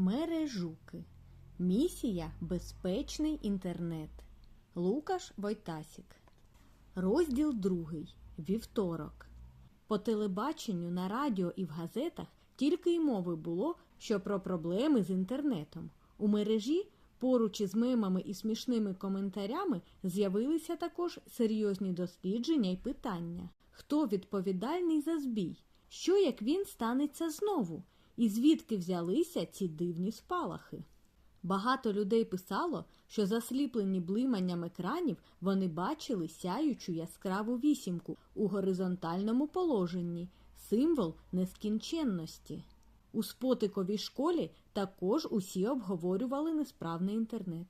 Мережуки. Місія Безпечний інтернет. Лукаш Войтасік. Розділ другий. Вівторок. По телебаченню, на радіо і в газетах тільки й мови було, що про проблеми з інтернетом. У мережі поруч із мемами і смішними коментарями з'явилися також серйозні дослідження й питання. Хто відповідальний за збій? Що як він станеться знову? І звідки взялися ці дивні спалахи? Багато людей писало, що засліплені блиманням екранів вони бачили сяючу яскраву вісімку у горизонтальному положенні, символ нескінченності. У спотиковій школі також усі обговорювали несправний інтернет.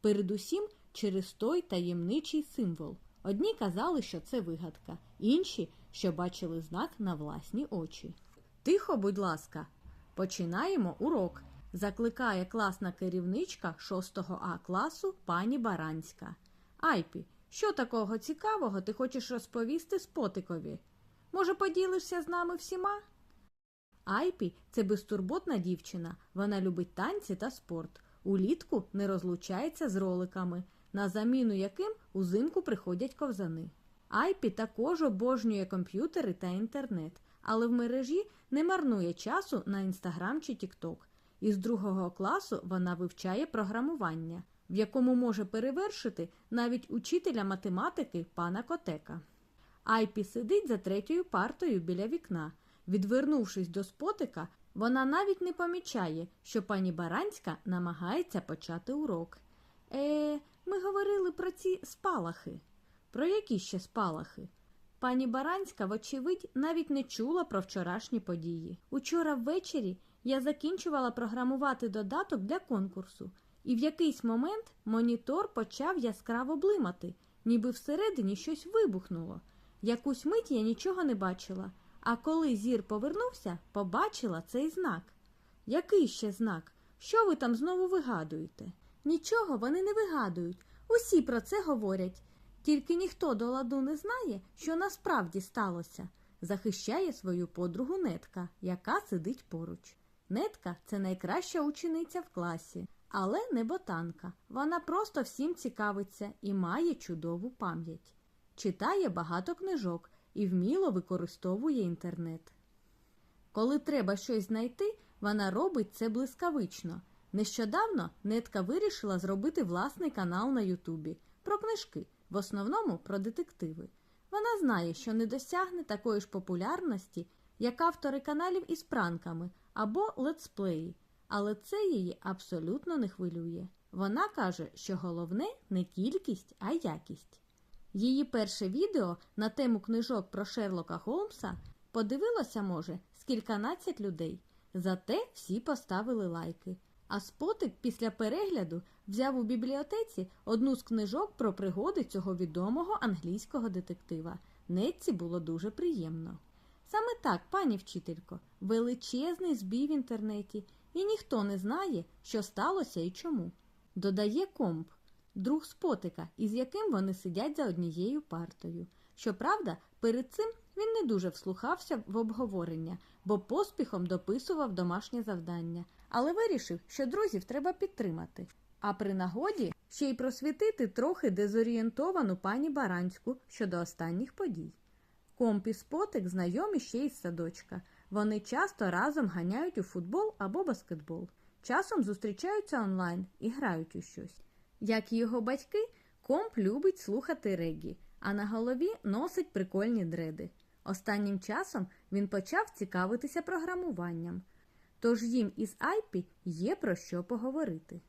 Передусім через той таємничий символ. Одні казали, що це вигадка, інші, що бачили знак на власні очі. Тихо, будь ласка, починаємо урок. Закликає класна керівничка 6 А класу пані Баранська. Айпі, що такого цікавого ти хочеш розповісти спотикові? Може, поділишся з нами всіма? Айпі це безтурботна дівчина. Вона любить танці та спорт. Улітку не розлучається з роликами, на заміну яким узимку приходять ковзани. Айпі також обожнює комп'ютери та інтернет, але в мережі не марнує часу на інстаграм чи тікток. Із другого класу вона вивчає програмування, в якому може перевершити навіть учителя математики пана Котека. Айпі сидить за третьою партою біля вікна. Відвернувшись до спотика, вона навіть не помічає, що пані Баранська намагається почати урок. Е, ми говорили про ці спалахи. Про які ще спалахи? Пані Баранська, вочевидь, навіть не чула про вчорашні події. Учора ввечері я закінчувала програмувати додаток для конкурсу, і в якийсь момент монітор почав яскраво блимати, ніби всередині щось вибухнуло. Якусь мить я нічого не бачила, а коли зір повернувся, побачила цей знак. Який ще знак? Що ви там знову вигадуєте? Нічого вони не вигадують. Усі про це говорять. Тільки ніхто до ладу не знає, що насправді сталося, захищає свою подругу нетка, яка сидить поруч. Нетка це найкраща учениця в класі, але не ботанка. Вона просто всім цікавиться і має чудову пам'ять. Читає багато книжок і вміло використовує інтернет. Коли треба щось знайти, вона робить це блискавично. Нещодавно нетка вирішила зробити власний канал на Ютубі про книжки, в основному про детективи. Вона знає, що не досягне такої ж популярності, як автори каналів із пранками або летсплеї, але це її абсолютно не хвилює. Вона каже, що головне не кількість, а якість. Її перше відео на тему книжок про Шерлока Холмса подивилося, може, з кільканадцять людей. Зате всі поставили лайки. А спотик після перегляду взяв у бібліотеці одну з книжок про пригоди цього відомого англійського детектива. Нетці було дуже приємно. Саме так, пані вчителько, величезний збій в інтернеті, і ніхто не знає, що сталося і чому. Додає комп, друг спотика, із яким вони сидять за однією партою. Щоправда, перед цим він не дуже вслухався в обговорення, бо поспіхом дописував домашнє завдання, але вирішив, що друзів треба підтримати. А при нагоді ще й просвітити трохи дезорієнтовану пані Баранську щодо останніх подій. Комп і спотик знайомі ще із садочка. Вони часто разом ганяють у футбол або баскетбол. Часом зустрічаються онлайн і грають у щось. Як і його батьки, комп любить слухати регі, а на голові носить прикольні дреди. Останнім часом він почав цікавитися програмуванням. Тож їм із Айпі є про що поговорити.